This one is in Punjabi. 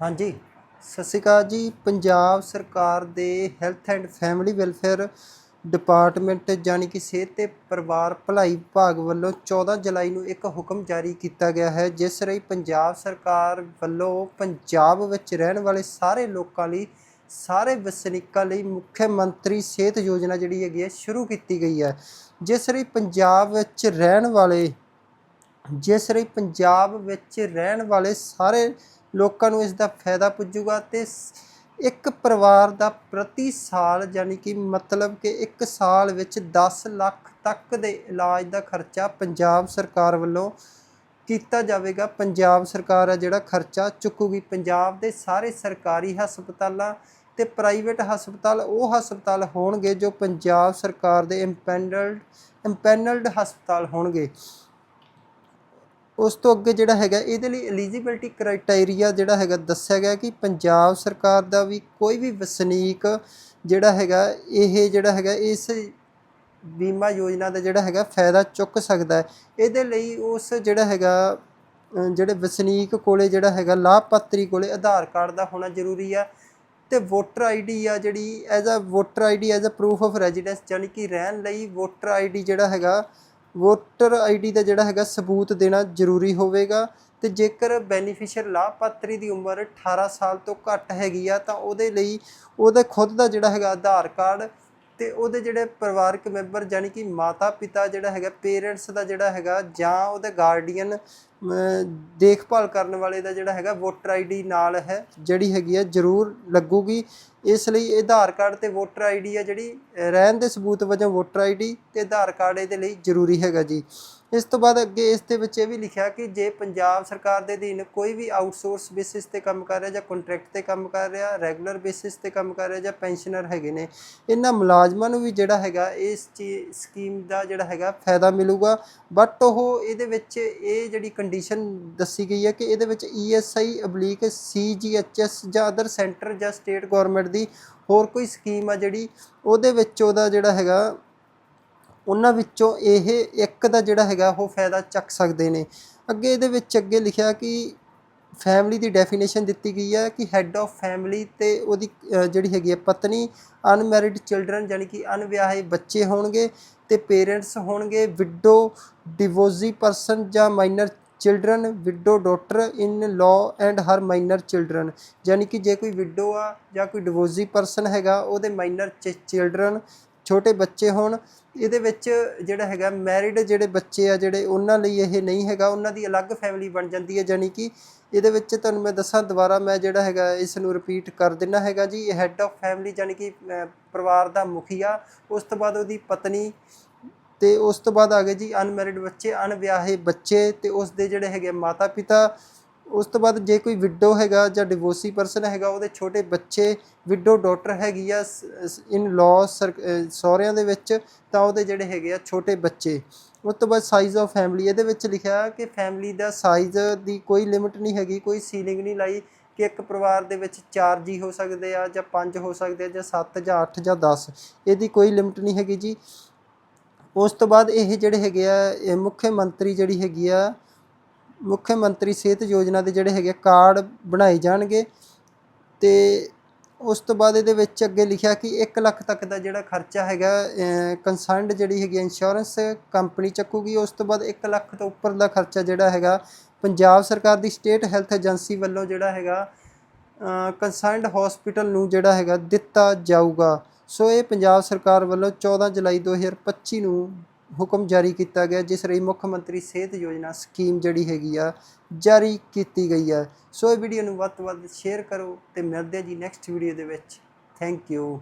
ਹਾਂਜੀ। ਸਤਿ ਸ਼੍ਰੀ ਅਕਾਲ ਜੀ। ਪੰਜਾਬ ਸਰਕਾਰ ਦੇ health and family welfare department ਜਾਣੀ ਕਿ ਸਿਹਤ ਤੇ ਪਰਿਵਾਰ ਭਲਾਈ ਵਿਭਾਗ ਵੱਲੋਂ 14 ਜੁਲਾਈ ਨੂੰ ਇੱਕ ਹੁਕਮ ਜਾਰੀ ਕੀਤਾ ਗਿਆ ਹੈ, ਜਿਸ ਰਾਹੀਂ ਪੰਜਾਬ ਸਰਕਾਰ ਵੱਲੋਂ ਪੰਜਾਬ ਵਿੱਚ ਰਹਿਣ ਵਾਲੇ ਸਾਰੇ ਲੋਕਾਂ ਲਈ, ਸਾਰੇ ਵਸਨੀਕਾਂ ਲਈ ਮੁੱਖ ਮੰਤਰੀ ਸਿਹਤ ਯੋਜਨਾ ਜਿਹੜੀ ਹੈਗੀ ਹੈ, ਸ਼ੁਰੂ ਕੀਤੀ ਗਈ ਹੈ। ਜਿਸ ਰਾਹੀਂ ਪੰਜਾਬ ਵਿੱਚ ਰਹਿਣ ਵਾਲੇ, ਜਿਸ ਰਾਹੀਂ ਪੰਜਾਬ ਵਿੱਚ ਰਹਿਣ ਵਾਲੇ ਸਾਰੇ ਲੋਕਾਂ ਨੂੰ ਇਸ ਦਾ ਫਾਇਦਾ ਪੁੱਜੂਗਾ ਤੇ ਇੱਕ ਪਰਿਵਾਰ ਦਾ ਪ੍ਰਤੀ ਸਾਲ ਯਾਨੀ ਕਿ ਮਤਲਬ ਕਿ ਇੱਕ ਸਾਲ ਵਿੱਚ 10 ਲੱਖ ਤੱਕ ਦੇ ਇਲਾਜ ਦਾ ਖਰਚਾ ਪੰਜਾਬ ਸਰਕਾਰ ਵੱਲੋਂ ਕੀਤਾ ਜਾਵੇਗਾ। ਪੰਜਾਬ ਸਰਕਾਰ ਆ ਜਿਹੜਾ ਖਰਚਾ ਚੁੱਕੂਗੀ। ਪੰਜਾਬ ਦੇ ਸਾਰੇ ਸਰਕਾਰੀ ਹਸਪਤਾਲਾਂ ਤੇ ਪ੍ਰਾਈਵੇਟ ਹਸਪਤਾਲ ਉਹ ਹਸਪਤਾਲ ਹੋਣਗੇ ਜੋ ਪੰਜਾਬ ਸਰਕਾਰ ਦੇ ਇੰਪੈਨਲਡ ਇੰਪੈਨਲਡ ਹਸਪਤਾਲ ਹੋਣਗੇ। ਉਸ ਤੋਂ ਅੱਗੇ ਜਿਹੜਾ ਹੈਗਾ, ਇਹਦੇ ਲਈ ਐਲੀਜੀਬਿਲਟੀ ਕ੍ਰਾਈਟੇਰੀਆ ਜਿਹੜਾ ਹੈਗਾ ਦੱਸਿਆ ਗਿਆ ਕਿ ਪੰਜਾਬ ਸਰਕਾਰ ਦਾ ਵੀ ਕੋਈ ਵੀ ਵਸਨੀਕ ਜਿਹੜਾ ਹੈਗਾ, ਇਹ ਜਿਹੜਾ ਹੈਗਾ, ਇਸ ਬੀਮਾ ਯੋਜਨਾ ਦਾ ਜਿਹੜਾ ਹੈਗਾ ਫਾਇਦਾ ਚੁੱਕ ਸਕਦਾ ਹੈ। ਇਹਦੇ ਲਈ ਉਸ ਜਿਹੜਾ ਹੈਗਾ ਜਿਹੜੇ ਵਸਨੀਕ ਕੋਲੇ ਜਿਹੜਾ ਹੈਗਾ, ਲਾਭਪਾਤਰੀ ਕੋਲੇ ਆਧਾਰ ਕਾਰਡ ਦਾ ਹੋਣਾ ਜ਼ਰੂਰੀ ਆ ਤੇ ਵੋਟਰ ਆਈਡੀ ਆ ਜਿਹੜੀ, as a voter ID as a proof of residence ਯਾਨੀ ਕਿ ਰਹਿਣ ਲਈ ਵੋਟਰ ਆਈਡੀ ਜਿਹੜਾ ਹੈਗਾ ਵੋਟਰ ਆਈਡੀ ਦਾ ਜਿਹੜਾ ਹੈਗਾ ਸਬੂਤ ਦੇਣਾ ਜ਼ਰੂਰੀ ਹੋਵੇਗਾ ਤੇ ਜੇਕਰ ਬੈਨੀਫੀਸ਼ੀਅਰ ਲਾਭਪਾਤਰੀ ਦੀ ਉਮਰ 18 ਸਾਲ ਤੋਂ ਘੱਟ ਹੈਗੀ ਆ, ਤਾਂ ਉਹਦੇ ਲਈ ਉਹਦੇ ਖੁਦ ਦਾ ਜਿਹੜਾ ਹੈਗਾ ਆਧਾਰ ਕਾਰਡ ਤੇ ਉਹਦੇ ਜਿਹੜੇ ਪਰਿਵਾਰਕ ਮੈਂਬਰ ਯਾਨੀ ਕਿ ਮਾਤਾ ਪਿਤਾ ਜਿਹੜਾ ਹੈਗਾ ਪੇਰੈਂਟਸ ਦਾ ਜਿਹੜਾ ਹੈਗਾ ਜਾਂ ਉਹਦੇ ਗਾਰਡੀਅਨ ਦੇਖਭਾਲ ਕਰਨ ਵਾਲੇ ਦਾ ਜਿਹੜਾ ਹੈਗਾ ਵੋਟਰ ਆਈਡੀ ਨਾਲ ਹੈ, ਜਿਹੜੀ ਹੈਗੀ ਹੈ ਜ਼ਰੂਰ ਲੱਗੂਗੀ। ਇਸ ਲਈ ਇਹ ਆਧਾਰ ਕਾਰਡ ਤੇ ਵੋਟਰ ਆਈਡੀ ਆ ਜਿਹੜੀ ਰਹਿਣ ਦੇ ਸਬੂਤ ਵਜੋਂ ਵੋਟਰ ਆਈਡੀ ਤੇ ਆਧਾਰ ਕਾਰਡ ਇਹਦੇ ਲਈ ਜ਼ਰੂਰੀ ਹੈਗਾ ਜੀ। ਇਸ ਤੋਂ ਬਾਅਦ ਅੱਗੇ ਇਸ ਦੇ ਵਿੱਚ ਇਹ ਵੀ ਲਿਖਿਆ ਕਿ ਜੇ ਪੰਜਾਬ ਸਰਕਾਰ ਦੇ ਅਧੀਨ ਕੋਈ ਵੀ ਆਊਟਸੋਰਸ ਬੇਸਿਸ ਤੇ ਕੰਮ ਕਰ ਰਿਹਾ ਜਾਂ ਕੰਟਰੈਕਟ ਤੇ ਕੰਮ ਕਰ ਰਿਹਾ ਰੈਗੂਲਰ ਬੇਸਿਸ ਤੇ ਕੰਮ ਕਰ ਰਿਹਾ ਜਾਂ ਪੈਨਸ਼ਨਰ ਹੈਗੇ ਨੇ, ਇਹਨਾਂ ਮੁਲਾਜ਼ਮਾਂ ਨੂੰ ਵੀ ਜਿਹੜਾ ਹੈਗਾ ਇਸ ਚੀ- ਸਕੀਮ ਦਾ ਜਿਹੜਾ ਹੈਗਾ ਫਾਇਦਾ ਮਿਲੂਗਾ। ਬਟ ਉਹ ਇਹਦੇ ਵਿੱਚ ਇਹ ਜਿਹੜੀ ਕੰਡੀਸ਼ਨ ਦੱਸੀ ਗਈ ਹੈ ਕਿ ਇਹਦੇ ਵਿੱਚ E ਈਐਸਆਈ ਅਬਲੀਕ ਸੀਜੀਐਚਐਸ ਜਾਂ ਅਦਰ ਸੈਂਟਰ ਜਾਂ ਸਟੇਟ ਗਵਰਨਮੈਂਟ ਦੀ ਹੋਰ ਕੋਈ ਸਕੀਮ ਆ ਜਿਹੜੀ, ਉਹਦੇ ਵਿੱਚ ਉਹਦਾ ਜਿਹੜਾ ਹੈਗਾ, ਉਹਨਾਂ ਵਿੱਚੋਂ ਇਹ ਇੱਕ ਦਾ ਜਿਹੜਾ ਹੈਗਾ, ਉਹ ਫਾਇਦਾ ਚੱਕ ਸਕਦੇ ਨੇ। ਅੱਗੇ ਇਹਦੇ ਵਿੱਚ ਅੱਗੇ ਲਿਖਿਆ ਕਿ ਫੈਮਿਲੀ ਦੀ ਡੈਫੀਨੇਸ਼ਨ ਦਿੱਤੀ ਗਈ ਹੈ ਕਿ ਹੈੱਡ ਆਫ ਫੈਮਿਲੀ ਤੇ ਉਹਦੀ ਜਿਹੜੀ ਹੈਗੀ ਹੈ ਪਤਨੀ ਅਨਮੈਰਿਡ ਚਿਲਡਰਨ ਯਾਨੀ ਕਿ ਅਨਵਿਆਹੇ ਬੱਚੇ ਹੋਣਗੇ ਤੇ ਪੇਰੈਂਟਸ ਹੋਣਗੇ ਵਿਡੋ ਡਿਵੋਰਸੀ ਪਰਸਨ ਜਾਂ minor children widow daughter in law and her minor children ਯਾਨੀ ਕਿ ਜੇ ਕੋਈ ਵਿਡੋ ਆ ਜਾਂ ਕੋਈ ਡਿਵੋਰਸੀ ਪਰਸਨ ਹੈਗਾ, ਉਹਦੇ ਮਾਈਨਰ ਚਿਲਡਰਨ ਛੋਟੇ ਬੱਚੇ ਹੋਣ, ਇਹਦੇ ਵਿੱਚ ਜਿਹੜਾ ਹੈਗਾ ਮੈਰਿਡ ਜਿਹੜੇ ਬੱਚੇ ਆ, ਜਿਹੜੇ ਉਹਨਾਂ ਲਈ ਇਹ ਨਹੀਂ ਹੈਗਾ, ਉਹਨਾਂ ਦੀ ਅਲੱਗ ਫੈਮਿਲੀ ਬਣ ਜਾਂਦੀ ਹੈ। ਯਾਨੀ ਕਿ ਇਹਦੇ ਵਿੱਚ ਤੁਹਾਨੂੰ ਮੈਂ ਦੱਸਾਂ, ਦੁਬਾਰਾ ਮੈਂ ਜਿਹੜਾ ਹੈਗਾ ਇਸ ਨੂੰ ਰਿਪੀਟ ਕਰ ਦਿੰਨਾ ਹੈਗਾ ਜੀ ਹੈੱਡ ਆਫ ਫੈਮਿਲੀ ਯਾਨੀ ਕਿ ਪਰਿਵਾਰ ਦਾ ਮੁਖੀਆ, ਉਸ ਤੋਂ ਬਾਅਦ ਉਹਦੀ ਪਤਨੀ ਤੇ ਉਸ ਤੋਂ ਬਾਅਦ ਆ ਗਏ ਜੀ ਅਨਮੈਰਿਡ ਬੱਚੇ, ਅਣਵਿਆਹੇ ਬੱਚੇ ਤੇ ਉਸ ਦੇ ਜਿਹੜੇ ਹੈਗੇ ਮਾਤਾ ਪਿਤਾ ਉਸ ਤੋਂ ਬਾਅਦ ਜੇ ਕੋਈ ਵਿਡੋ ਹੈਗਾ ਜਾਂ ਡਿਵੋਰਸੀ ਪਰਸਨ ਹੈਗਾ, ਉਹਦੇ ਛੋਟੇ ਬੱਚੇ ਵਿਡੋ ਡਾਟਰ ਹੈਗੀ ਆ ਇਨ ਲਾਅ ਸਹੁਰਿਆਂ ਦੇ ਵਿੱਚ, ਤਾਂ ਉਹਦੇ ਜਿਹੜੇ ਹੈਗੇ ਆ ਛੋਟੇ ਬੱਚੇ। ਉਸ ਤੋਂ ਬਾਅਦ ਸਾਈਜ਼ ਆਫ ਫੈਮਿਲੀ ਇਹਦੇ ਵਿੱਚ ਲਿਖਿਆ ਕਿ ਫੈਮਿਲੀ ਦਾ ਸਾਈਜ਼ ਦੀ ਕੋਈ ਲਿਮਿਟ ਨਹੀਂ ਹੈਗੀ, ਕੋਈ ਸੀਲਿੰਗ ਨਹੀਂ ਲਾਈ ਕਿ ਇੱਕ ਪਰਿਵਾਰ ਦੇ ਵਿੱਚ 4 ਜੀ ਹੋ ਸਕਦੇ ਆ ਜਾਂ 5 ਹੋ ਸਕਦੇ ਆ ਜਾਂ 7 ਜਾਂ 8 ਜਾਂ 10 ਇਹਦੀ ਕੋਈ ਲਿਮਿਟ ਨਹੀਂ ਹੈਗੀ ਜੀ। ਉਸ ਤੋਂ ਬਾਅਦ ਇਹ ਜਿਹੜੇ ਹੈਗੇ ਆ, ਇਹ ਮੁੱਖ ਮੰਤਰੀ ਜਿਹੜੀ ਹੈਗੀ ਆ, ਮੁੱਖ ਮੰਤਰੀ ਸਿਹਤ ਯੋਜਨਾ ਦੇ ਜਿਹੜੇ ਹੈਗੇ ਕਾਰਡ ਬਣਾਏ ਜਾਣਗੇ ਤੇ ਉਸ ਤੋਂ ਬਾਅਦ ਇਹਦੇ ਵਿੱਚ ਅੱਗੇ ਲਿਖਿਆ ਕਿ 1 ਲੱਖ ਤੱਕ ਦਾ ਜਿਹੜਾ ਖਰਚਾ ਹੈਗਾ ਕੰਸਰਨਡ ਜਿਹੜੀ ਹੈਗੀ ਇੰਸ਼ੋਰੈਂਸ ਕੰਪਨੀ ਚੱਕੂਗੀ, ਉਸ ਤੋਂ ਬਾਅਦ 1 ਲੱਖ ਤੋਂ ਉੱਪਰ ਦਾ ਖਰਚਾ ਜਿਹੜਾ ਹੈਗਾ ਪੰਜਾਬ ਸਰਕਾਰ ਦੀ ਸਟੇਟ ਹੈਲਥ ਏਜੰਸੀ ਵੱਲੋਂ ਜਿਹੜਾ ਹੈਗਾ ਕੰਸਰਨਡ ਹਸਪੀਟਲ ਨੂੰ ਜਿਹੜਾ ਹੈਗਾ ਦਿੱਤਾ ਜਾਊਗਾ। ਸੋ ਇਹ ਪੰਜਾਬ ਸਰਕਾਰ ਵੱਲੋਂ 14 ਜੁਲਾਈ 2025 ਨੂੰ ਹੁਕਮ ਜਾਰੀ ਕੀਤਾ ਗਿਆ, ਜਿਸ ਰਹੀ ਮੁੱਖ ਮੰਤਰੀ ਸਿਹਤ ਯੋਜਨਾ ਸਕੀਮ ਜਿਹੜੀ ਹੈਗੀ ਆ, ਜਾਰੀ ਕੀਤੀ ਗਈ ਆ। ਸੋ ਇਹ ਵੀਡੀਓ ਨੂੰ ਵੱਧ ਤੋਂ ਵੱਧ ਸ਼ੇਅਰ ਕਰੋ ਤੇ ਮਿਲਦੇ ਹਾਂ ਜੀ ਨੈਕਸਟ ਵੀਡੀਓ ਦੇ ਵਿੱਚ। Thank you